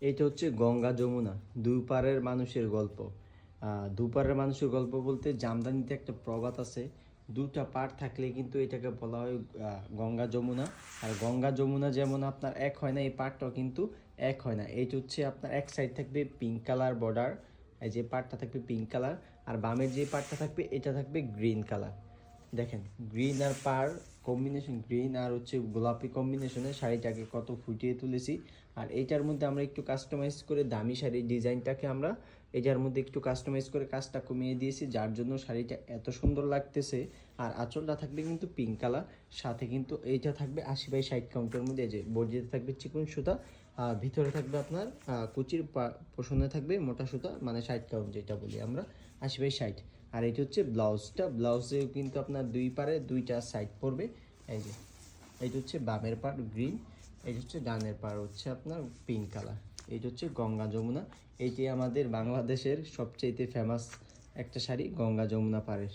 এটা হচ্ছে গঙ্গা যমুনা দুই পারের মানুষের গল্প। দুপারের মানুষের গল্প বলতে জামদানিতে একটা প্রবাদ আছে, দুটা পার থাকলে কিন্তু এটাকে বলা হয় গঙ্গা যমুনা। আর গঙ্গা যমুনা যেমন আপনার এক হয় না, এই পার্টটাও কিন্তু এক হয় না। এইটা হচ্ছে আপনার এক সাইড থাকবে পিঙ্ক কালার বর্ডার এই যে পার্টটা থাকবে পিঙ্ক কালার আর বামের যে পার্টটা থাকবে, এটা থাকবে গ্রিন কালার দেখেন গ্রিন আর পার কম্বিনেশন গ্রিন আর হচ্ছে গোলাপি কম্বিনেশনে শাড়িটাকে কত ফুটিয়ে তুলেছি। আর এইটার মধ্যে আমরা একটু কাস্টমাইজ করে দামি শাড়ির ডিজাইনটাকে আমরা এটার মধ্যে একটু কাস্টমাইজ করে কাজটা কমিয়ে দিয়েছি, যার জন্য শাড়িটা এত সুন্দর লাগতেছে। আর আঁচলটা থাকবে কিন্তু পিঙ্ক কালার সাথে কিন্তু এইটা থাকবে আশি বাই ষাট কাউন্টের মধ্যে যে বর্জিতে থাকবে চিকন সুতা ভিতরে থাকবে আপনার কুচির পোষণে থাকবে মোটা সুতা মানে ষাট কাউন্ট যেটা বলি আমরা আশি বাই ষাট। আর এটা হচ্ছে ব্লাউজটা, ব্লাউজেও কিন্তু আপনার দুই পারে দুইটা সাইড পড়বে, এই যে। এইটা হচ্ছে বামের পার গ্রিন। এইটা হচ্ছে ডানের পার হচ্ছে আপনার পিঙ্ক কালার। এইটা হচ্ছে গঙ্গা যমুনা। এইটি আমাদের বাংলাদেশের সবচেয়ে ফেমাস একটা শাড়ি, গঙ্গা যমুনা পাড়ের।